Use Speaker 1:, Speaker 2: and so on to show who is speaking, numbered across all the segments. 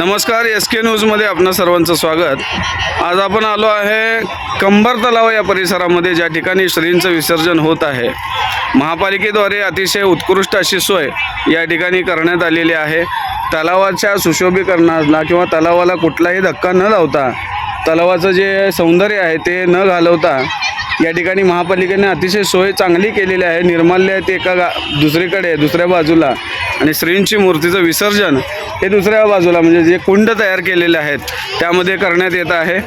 Speaker 1: नमस्कार एस के न्यूजमध्ये आपणा सर्वांचं स्वागत. आज आपण आलो आहे कंबर तलाव या परिसरामध्ये ज्या ठिकाणी श्रींचं विसर्जन होत आहे. महापालिकेद्वारे अतिशय उत्कृष्ट अशी सोय या ठिकाणी करण्यात आलेली आहे. तलावाच्या सुशोभीकरणाला किंवा तलावाला कुठलाही धक्का न लावता तलावाचं जे सौंदर्य आहे ते न घालवता या ठिकाणी महापालिकेने अतिशय सोय चांगली केलेली आहे. निर्माल्य ते एका गा दुसरीकडे दुसऱ्या बाजूला. आणि श्रींची मूर्तीचं विसर्जन हे दुसऱ्या बाजूला म्हणजे जे कुंड तयार केलेले आहेत त्यामध्ये करण्यात येत आहे.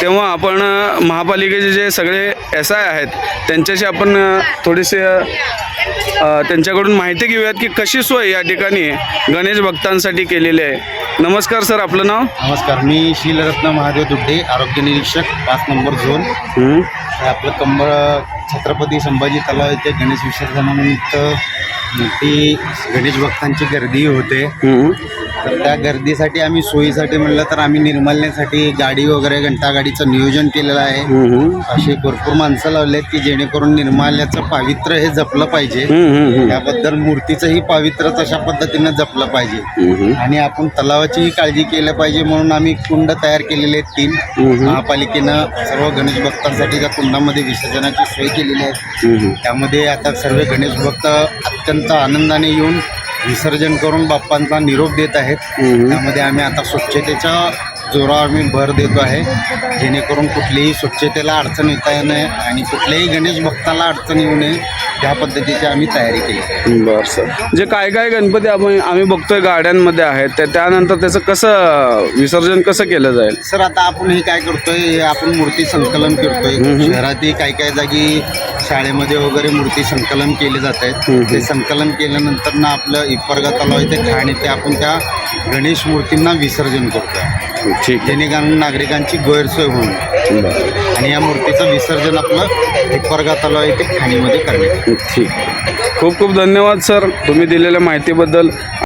Speaker 1: तेव्हा आपण महापालिकेचे जे सगळे एस आय आहेत त्यांच्याशी आपण अ, त्यांच्याकडून माहिती घेऊयात की कशी सोय या ठिकाणी गणेश भक्तांसाठी केलेली आहे. नमस्कार सर आपलं नाव?
Speaker 2: नमस्कार मी शीलरत्न महादेव दुड्डे आरोग्य निरीक्षक पाच नंबर झोन. आपलं कंबर छत्रपती संभाजी तलाव येथे गणेश विसर्जनानिमित्त मोठी गणेश भक्तांची गर्दी होते. तर त्या गर्दीसाठी आम्ही सोयीसाठी म्हणलं तर आम्ही निर्मलण्यासाठी गाडी वगैरे घंटागाडीचं नियोजन केलेलं आहे. अशी भरपूर माणसं लावली आहेत की जेणेकरून निर्माल्याचं पावित्र्य हे जपलं पाहिजे. त्याबद्दल मूर्तीचंही पावित्र्य तशा पद्धतीनं जपलं पाहिजे. आणि आपण तलावाचीही काळजी केलं पाहिजे म्हणून आम्ही कुंड तयार केलेले आहेत तीन. महापालिकेनं सर्व गणेश भक्तांसाठी त्या कुंडामध्ये विसर्जनाची सोय केलेली आहे. त्यामध्ये आता सर्व गणेश भक्त अत्यंत आनंदाने येऊन विसर्जन करून बाप्पांचा निरोप देत आहेत. त्यामध्ये आम्ही आता स्वच्छतेच्या जोरावर आम्ही भर देतो आहे. जेणेकरून कुठलीही स्वच्छतेला अडचण येता येऊ नये आणि कुठल्याही गणेश भक्ताला अडचण येऊ नये त्या पद्धतीची आम्ही तयारी केली
Speaker 1: बर सर. जे काय काय गणपती आपण आम्ही बघतोय गाड्यांमध्ये आहेत तर त्यानंतर त्याचं कसं विसर्जन कसं केलं जाईल?
Speaker 2: सर आता आपण हे काय करतोय हे आपण मूर्ती संकलन करतोय. शहरातही काही काही जागी शाळेमध्ये वगैरे मूर्ती संकलन केले जात आहेत. ते संकलन केल्यानंतर ना आपलं इपरगा तलाव येते खाण येते आपण त्या गणेश मूर्तींना विसर्जन करतोय.
Speaker 1: ठीक
Speaker 2: जेणेकरून नागरिकांची गैरसोय होईल आणि या मूर्तीचं विसर्जन आपलं इपरगा तलाव येते खाणीमध्ये करण्यात.
Speaker 1: ठीक. खूप खूप धन्यवाद सर. तुम्ही दिलेल्या माहितीबद्दल